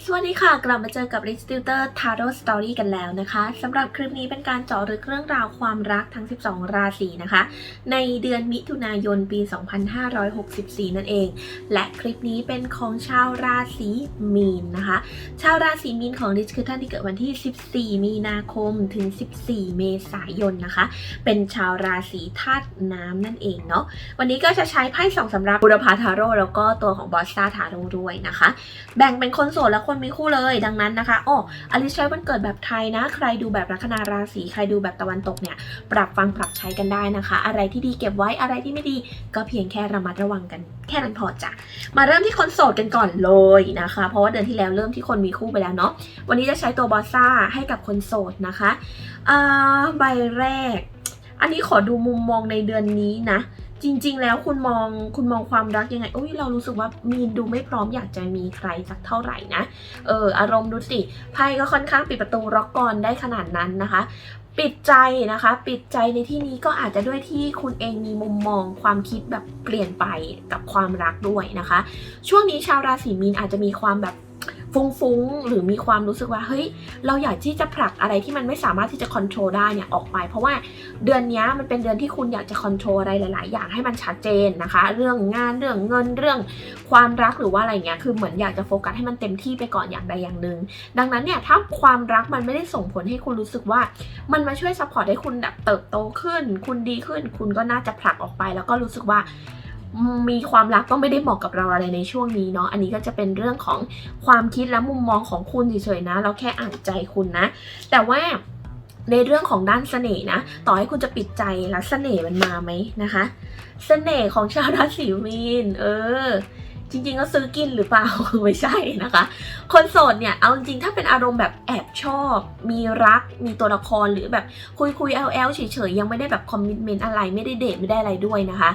สวัสดีค่ะ กลับมาเจอกับ Rich Tutor Tarot Story กันแล้วนะคะสำหรับคลิปนี้เป็นการเจาะลึกเรื่องราวความรักทั้ง 12 ราศีนะคะ ในเดือนมิถุนายนปี 2564 นั่นเอง และคลิปนี้เป็นของชาวราศีมีนนะคะ ชาวราศีมีนของ Rich คือท่านที่เกิดวันที่ 14 มีนาคมถึง 14 เมษายนนะคะ เป็นชาวราศีธาตุน้ำนั่นเองเนาะวันนี้ก็จะใช้ไพ่สองสำหรับบุรพาทาโร่แล้วก็ตัวของบอสซาทาโร่ด้วยนะคะ แบ่งเป็นคนโสดและคนมีคู่เลยดังนั้นนะคะอ๋ออลิซใช้วันเกิดแบบไทยนะ ใครดูแบบลัคนาราศีใครดูแบบตะวันตกเนี่ยปรับฟังปรับใช้กันได้นะคะ อะไรที่ดีเก็บไว้อะไรที่ไม่ดี ก็เพียงแค่ระมัดระวังกันแค่นั้นพอจ้ะมาเริ่มที่คนโสดกันก่อนเลยนะคะ เพราะว่าเดือนที่แล้วเริ่มที่คนมีคู่ไปแล้วเนาะวันนี้จะใช้ตัวบอสซ่าให้กับคนโสดนะคะใบแรก อันนี้ขอดูมุมมองในเดือนนี้นะ จริง ๆ แล้วคุณมองคุณมองความรักยังไงโอ้ยเรารู้สึกว่ามีนดูไม่พร้อมอยากจะมีใครสักเท่าไหร่นะเอออารมณ์ดูสิไพ่ก็ค่อนข้างปิดประตูร็อกก่อนได้ขนาดนั้นนะคะปิดใจนะคะ ปิดใจในที่นี้ก็อาจจะด้วยที่คุณเองมีมุมมองความคิดแบบเปลี่ยนไปกับความรักด้วยนะคะ ช่วงนี้ชาวราศีมีนอาจจะมีความแบบ ฟุ้งๆ หรือมีความรู้สึกว่าเฮ้ยเราอยากที่จะผลักอะไรที่มันไม่สามารถที่จะควบคุมได้เนี่ยออกไป เพราะว่าเดือนนี้มันเป็นเดือนที่คุณอยากจะควบคุมอะไรหลาย ๆ อย่างให้มันชัดเจนนะคะ เรื่องงานเรื่องเงินเรื่องความรักหรือว่าอะไรเงี้ยคือเหมือนอยากจะโฟกัสให้มันเต็มที่ไปก่อนอย่างใดอย่างหนึ่งดังนั้นเนี่ยถ้าความรักมันไม่ได้ส่งผลให้คุณรู้สึกว่า มันมาช่วยซัพพอร์ตให้คุณแบบเติบโตขึ้น คุณดีขึ้น คุณก็น่าจะผลักออกไปแล้วก็รู้สึกว่า มีความรักก็ไม่ได้เหมาะกับเราอะไรในช่วงนี้เนาะ อันนี้ก็จะเป็นเรื่องของความคิดและมุมมองของคุณเฉยๆนะ เราแค่อ่านใจคุณนะ แต่ว่าในเรื่องของด้านเสน่ห์นะ ต่อให้คุณจะปิดใจแล้วเสน่ห์มันมาไหมนะคะ เสน่ห์ของชาวราศีมีน เออ จริงๆก็ซื้อกินหรือเปล่า ไม่ใช่นะคะ คนโสดเนี่ย เอาจริงๆถ้าเป็นอารมณ์แบบแอบชอบ มีรัก มีตัวละครหรือแบบคุยคุยๆแอลแอลเฉยๆ ยังไม่ได้แบบคอมมิชเมนต์อะไร ไม่ได้เดทไม่ได้อะไรด้วยนะคะ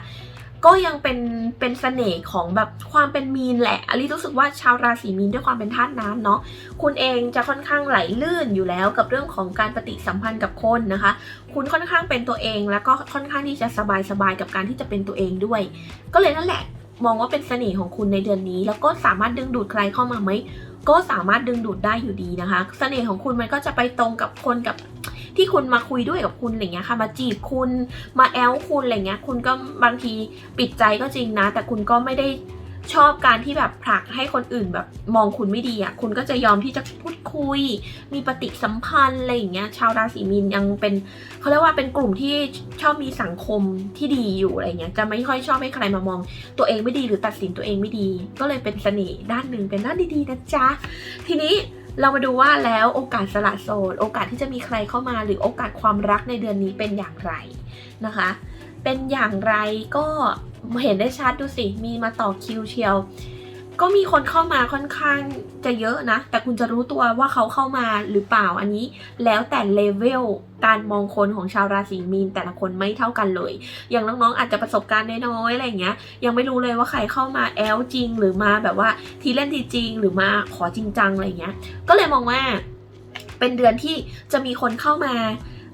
ก็ยังเป็นเป็นเสน่ห์ของแบบความเป็นมีนแหละอลิรู้สึกว่าชาวราศีมีนด้วยความเป็นธาตุน้ำเนาะคุณเองจะค่อนข้างไหลลื่นอยู่แล้วกับเรื่องของการปฏิสัมพันธ์กับคนนะคะ คุณค่อนข้างเป็นตัวเองแล้วก็ค่อนข้างที่จะสบายสบายๆกับการที่จะเป็นตัวเองด้วย ก็เลยนั่นแหละมองว่าเป็นเสน่ห์ของคุณในเดือนนี้ แล้วก็สามารถดึงดูดใครเข้ามาไหมก็สามารถดึงดูดได้อยู่ดีนะคะเสน่ห์ของคุณมันก็จะไปตรงกับคนกับ ที่คุณมาคุยด้วยกับคุณอะไรเงี้ยค่ะ มาจีบคุณมาแอลคุณอะไรเงี้ย คุณก็บางทีปิดใจก็จริงนะ แต่คุณก็ไม่ได้ชอบการที่แบบผลักให้คนอื่นแบบมองคุณไม่ดีอะ คุณก็จะยอมที่จะพูดคุย มีปฏิสัมพันธ์อะไรอย่างเงี้ย ชาวราศีมีนยังเป็นเขาเรียกว่าเป็นกลุ่มที่ชอบมีสังคมที่ดีอยู่อะไรเงี้ย จะไม่ค่อยชอบให้ใครมามอง ตัวเองไม่ดีหรือตัดสินตัวเองไม่ดี ก็เลยเป็นเสน่ห์ด้านหนึ่งเป็นด้านดีๆนะจ๊ะ ทีนี้ เรามาดูว่าแล้วโอกาสสละโสด โอกาสที่จะมีใครเข้ามาหรือโอกาสความรักในเดือนนี้เป็นอย่างไรนะคะ เป็นอย่างไรก็เห็นได้ชัดดูสิ มีมาต่อคิวเชียว ก็มีคนเข้ามาค่อนข้างจะเยอะนะ แต่คุณจะรู้ตัวว่าเขาเข้ามาหรือเปล่าอันนี้ แล้วแต่เลเวลการมองคนของชาวราศีมีนแต่ละคนไม่เท่ากันเลย อย่างน้องๆอาจจะประสบการณ์น้อยๆอะไรอย่างเงี้ย ยังไม่รู้เลยว่าใครเข้ามาแอลจริง หรือมาแบบว่าทีเล่นทีจริง หรือมาขอจริงจังอะไรอย่างเงี้ย ก็เลยมองว่า เป็นเดือนที่จะมีคนเข้ามา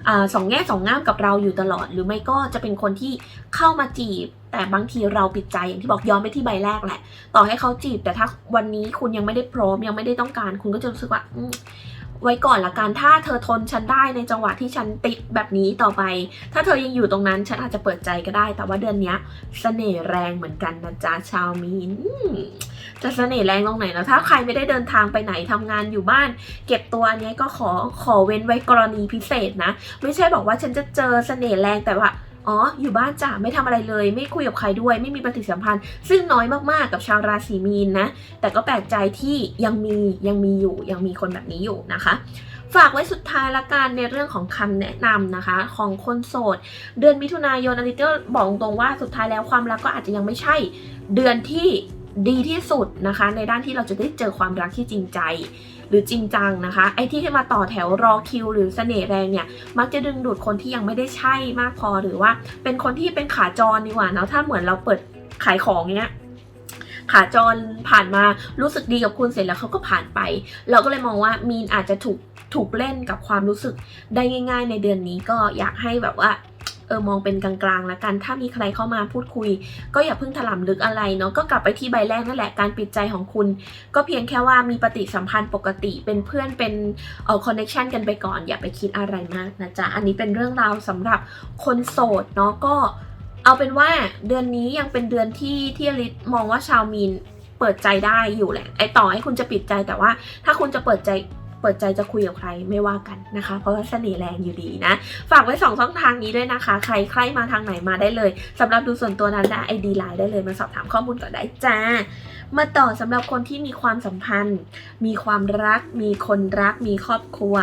อสองแง่สองง่ามกับเราอยู่ตลอด หรือไม่ก็จะเป็นคนที่เข้ามาจีบ แต่บางทีเราปิดใจอย่างที่บอกย้อนไปที่ใบแรกแหละ ต่อให้เขาจีบ แต่ถ้าวันนี้คุณยังไม่ได้พร้อมยังไม่ได้ต้องการ คุณก็จะรู้สึกว่าไว้ก่อนละกันถ้าเธอทนฉันได้ในจังหวะที่ฉันติดแบบนี้ต่อไป ถ้าเธอยังอยู่ตรงนั้นฉันอาจจะเปิดใจก็ได้ แต่ว่าเดือนนี้เสน่ห์แรงเหมือนกันนะจ๊ะชาวมีนจะเสน่ห์แรงตรงไหนแล้วถ้าใครไม่ได้เดินทางไปไหนทำงานอยู่บ้าน เก็บตัวอันนี้ก็ขอขอเว้นไว้กรณีพิเศษนะ ไม่ใช่บอกว่าฉันจะเจอเสน่ห์แรงแต่ว่า อ๋อ อยู่บ้านจ้ะไม่ทำอะไรเลย ไม่คุยกับใครด้วย ไม่มีปฏิสัมพันธ์ ซึ่งน้อยมากๆกับชาวราศีมีนนะ แต่ก็แปลกใจที่ยังมียังมีอยู่ยังมีคนแบบนี้อยู่นะคะฝากไว้สุดท้ายละกันในเรื่องของคำแนะนำนะคะ ของคนโสด เดือนมิถุนายนอลิเตอร์บอกตรงว่าสุดท้ายแล้วความรักก็อาจจะยังไม่ใช่ เดือนที่ดีที่สุดนะคะ ในด้านที่เราจะได้เจอความรักที่จริงใจ รือจริงจังนะคะ ไอ้ที่ให้มาต่อแถวรอคิว หรือเสน่ห์แรงเนี่ยมักจะดึงดูดคนที่ยังไม่ได้ใช่มากพอหรือว่า เป็นคนที่เป็นขาจรดีกว่าเนาะถ้าเหมือนเราเปิดขายของเนี้ยขาจรผ่านมารู้สึกดีกับคุณเสร็จแล้วเขาก็ผ่านไป เราก็เลยมองว่ามีนอาจจะถูกถูกเล่นกับความรู้สึกได้ง่าย ๆ ในเดือนนี้ก็อยากให้แบบว่า เออมองเป็นกลางๆแล้วกัน ถ้ามีใครเข้ามาพูดคุย ก็อย่าเพิ่งถล่มลึกอะไรเนาะก็กลับไปที่ใบแรกนั่นแหละการปิดใจของคุณ ก็เพียงแค่ว่ามีปฏิสัมพันธ์ปกติเป็นเพื่อนเป็นเอ่อคอนเนคชันกันไปก่อน อย่าไปคิดอะไรมากนะจ๊ะอันนี้เป็นเรื่องราวสำหรับคนโสดเนาะก็เอาเป็นว่าเดือนนี้ยังเป็นเดือนที่ที่อลิศมองว่าชาวมีนเปิดใจได้อยู่แหละไอต่อให้คุณจะปิดใจแต่ว่า ถ้าคุณจะเปิดใจ เปิดใจจะคุยกับใครไม่ว่ากันนะคะ เพราะว่าเสน่ห์แรงอยู่ดีนะ ฝากไว้สองช่องทางนี้ด้วยนะคะ ใครใครมาทางไหนมาได้เลยสำหรับดูส่วนตัวนั้นได้ไอดีไลน์ได้เลยมาสอบถามข้อมูลก่อนได้จ้า มาต่อสำหรับคนที่มีความสัมพันธ์ มีความรัก มีคนรัก มีครอบครัว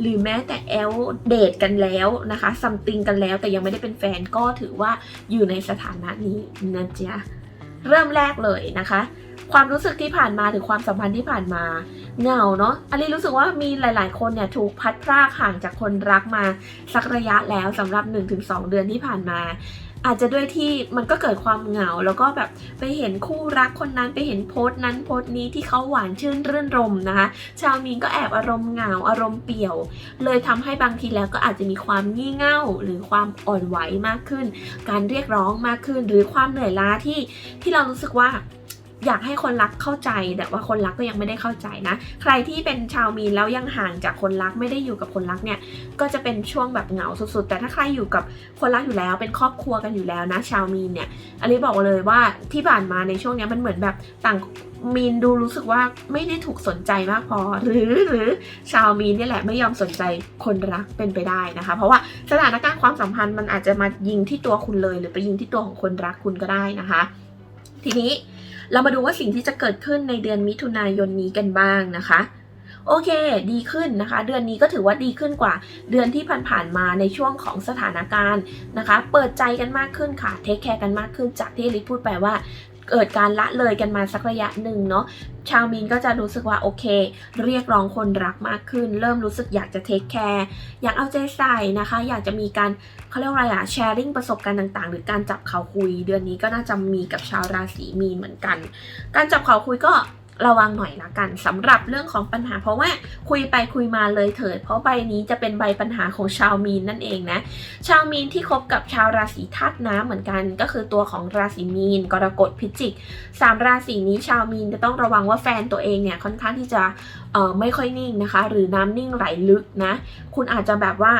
หรือแม้แต่แอลเดทกันแล้วนะคะซัมติงกันแล้วแต่ยังไม่ได้เป็นแฟนก็ถือว่าอยู่ในสถานะนี้นะจ๊ะเริ่มแรกเลยนะคะ ความรู้สึกที่ผ่านมาหรือความสัมพันธ์ที่ผ่านมาเหงาเนาะอันนี้รู้สึกว่ามีหลาย ๆ คนเนี่ยถูกพัดพรากห่างจากคนรักมาสักระยะแล้วสำหรับ 1-2 เดือนที่ผ่านมา อาจจะด้วยที่มันก็เกิดความเหงา แล้วก็แบบไปเห็นคู่รักคนนั้นไปเห็นโพสต์นั้นโพสต์นี้ที่เขาหวานชื่นรื่นรมนะคะ ชาวมีนก็แอบอารมณ์เหงาอารมณ์เปี่ยว เลยทำให้บางทีแล้วก็อาจจะมีความงี่เง่าหรือความอ่อนไหวมากขึ้น การเรียกร้องมากขึ้น หรือความเหนื่อยล้าที่ที่เรารู้สึกว่า อยากให้คนรักเข้าใจแต่ว่าคนรักก็ยังไม่ได้เข้าใจนะ ใครที่เป็นชาวมีนแล้วยังห่างจากคนรักไม่ได้อยู่กับคนรักเนี่ย ก็จะเป็นช่วงแบบเหงาสุดๆ แต่ถ้าใครอยู่กับคนรักอยู่แล้ว เป็นครอบครัวกันอยู่แล้วนะ ชาวมีนเนี่ยอันนี้บอกเลยว่าที่ผ่านมาในช่วงนี้มันเหมือนแบบต่างมีนดูรู้สึกว่าไม่ได้ถูกสนใจมากพอ หรือหรือชาวมีนนี่แหละไม่ยอมสนใจคนรักเป็นไปได้นะคะ เพราะว่าสถานการณ์ความสัมพันธ์มันอาจจะมายิงที่ตัวคุณเลย หรือไปยิงที่ตัวของคนรักคุณก็ได้นะคะ ทีนี้ เรามาดูว่าสิ่งที่จะเกิดขึ้นในเดือนมิถุนายนนี้กันบ้างนะคะ โอเค ดีขึ้นนะคะ เดือนนี้ก็ถือว่าดีขึ้นกว่า เดือนที่ผ่านๆมาในช่วงของสถานการณ์นะคะ เปิดใจกันมากขึ้นค่ะ เทคแคร์กันมากขึ้นจากที่ลิศพูดไปว่า เกิดการละเลยกันมาสักระยะหนึ่งเนาะชาวมีนก็จะรู้สึกว่าโอเค เรียกร้องคนรักมากขึ้น เริ่มรู้สึกอยากจะเทคแคร์อยากเอาใจใส่นะคะ อยากจะมีการเขาเรียกว่าอะไรอะแชร์ริ่งประสบการณ์ต่างๆ หรือการจับเขาคุย เดือนนี้ก็น่าจะมีกับชาวราศีมีนเหมือนกัน การจับเขาคุยก็ ระวังหน่อยละกันสำหรับเรื่องของปัญหา เพราะว่าคุยไปคุยมาเลยเถิด เพราะใบนี้จะเป็นใบปัญหาของชาวมีนนั่นเองนะ ชาวมีนที่คบกับชาวราศีธาตุน้ำเหมือนกัน ก็คือตัวของราศีมีน กรกฎพิจิกสามราศีนี้ชาวมีนจะต้องระวังว่าแฟนตัวเองเนี่ยค่อนข้างที่จะเอ่อไม่ค่อยนิ่งนะคะ หรือน้ำนิ่งไหลลึกนะ คุณอาจจะแบบว่า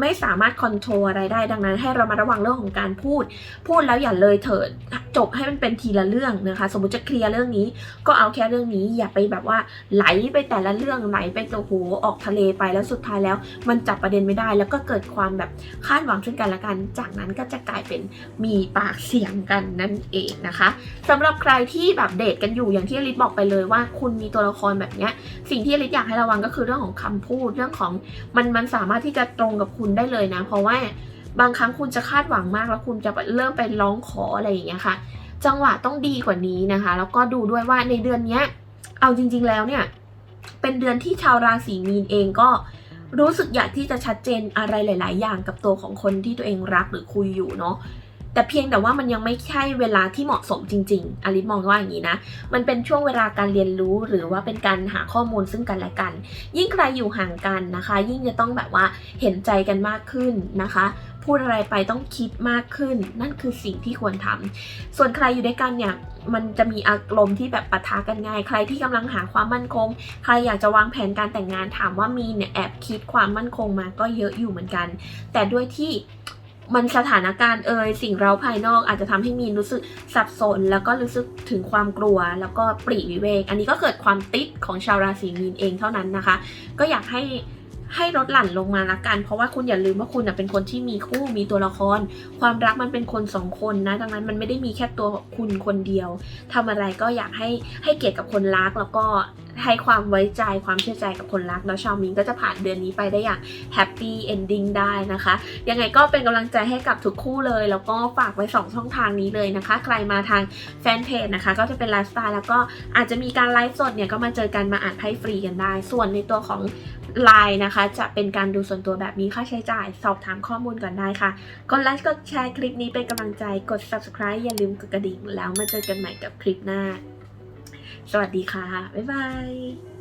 ไม่สามารถคอนโทรลอะไรได้ดังนั้นให้เรามาระวังเรื่องของการพูด พูดแล้วอย่าเลยเถิด จบให้มันเป็นทีละเรื่องนะคะ สมมติจะเคลียร์เรื่องนี้ ก็เอาแค่เรื่องนี้อย่าไปแบบว่าไหลไปแต่ละเรื่องไหลไปโอ้โหออกทะเลไปแล้วสุดท้ายแล้ว มันจับประเด็นไม่ได้ แล้วก็เกิดความแบบคาดหวังซึ่งกันละกัน จากนั้นก็จะกลายเป็นมีปากเสียงกันนั่นเองนะคะสำหรับใครที่แบบเดทกันอยู่อย่างที่ลิศบอกไปเลยว่า คุณมีตัวละครแบบเนี้ยสิ่งที่ลิศอยากให้ระวังก็คือเรื่องของคำพูดเรื่องของมันมันสามารถที่จะตรงกับคุณได้เลยนะ เพราะว่า บางครั้งคุณจะคาดหวังมากแล้วคุณจะเริ่มไปร้องขออะไรอย่างเงี้ยค่ะ จังหวะต้องดีกว่านี้นะคะ แล้วก็ดูด้วยว่าในเดือนเนี้ยเอาจริง ๆ แล้วเนี่ย เป็นเดือนที่ชาวราศีมีนเองก็รู้สึกอยากที่จะชัดเจนอะไรหลาย ๆ อย่างกับตัวของคนที่ตัวเองรักหรือคุยอยู่เนาะแต่เพียงแต่ว่ามันยังไม่ใช่เวลาที่เหมาะสมจริง ๆอลิสมองว่าอย่างนี้นะ มันเป็นช่วงเวลาการเรียนรู้หรือว่าเป็นการหาข้อมูลซึ่งกันและกัน ยิ่งใครอยู่ห่างกันนะคะ ยิ่งจะต้องแบบว่าเห็นใจกันมากขึ้นนะคะ พูดอะไรไปต้องคิดมากขึ้น นั่นคือสิ่งที่ควรทำส่วนใครอยู่ด้วยกันเนี่ยมันจะมีอารมณ์ที่แบบปะทะกันง่าย ใครที่กำลังหาความมั่นคง ใครอยากจะวางแผนการแต่งงานถามว่ามีเนี่ยแอบคิดความมั่นคงมาก็เยอะอยู่เหมือนกัน แต่ด้วยที่มันสถานการณ์เอ่ยสิ่งเราภายนอกอาจจะทำให้มีนรู้สึกสับสน แล้วก็รู้สึกถึงความกลัว แล้วก็ปรีวิเวก อันนี้ก็เกิดความติดของชาวราศีมีนเองเท่านั้นนะคะ ก็อยากให้ ให้ลดหลั่นลงมาละกัน เพราะว่าคุณอย่าลืมว่าคุณเป็นคนที่มีคู่มีตัวละคร ความรักมันเป็นคนสองคนนะ ดังนั้นมันไม่ได้มีแค่ตัวคุณคนเดียวทำอะไรก็อยากให้ให้เกียรติกับคนรักแล้วก็ให้ความไว้ใจความเชื่อใจกับคนรักแล้วชาวมินก็จะผ่านเดือนนี้ไปได้อย่างแฮปปี้เอนดิ้งได้นะคะ ยังไงก็เป็นกำลังใจให้กับทุกคู่เลย แล้วก็ฝากไว้ 2 ช่องทางนี้เลยนะคะ ใครมาทางแฟนเพจนะคะ ก็จะเป็นไลฟ์สไตล์แล้วก็อาจจะมีการไลฟ์สดเนี่ยก็มาเจอกันมาอ่านไพ่ฟรีกันได้ ส่วนในตัวของ ไลน์นะคะ จะเป็นการดูส่วนตัวแบบมีค่าใช้จ่าย สอบถามข้อมูลก่อนได้ค่ะ กดไลค์กดแชร์คลิปนี้เป็นกำลังใจกด subscribe อย่าลืมกดกระดิ่ง แล้วมาเจอกันใหม่กับคลิปหน้า สวัสดีค่ะ บ๊ายบาย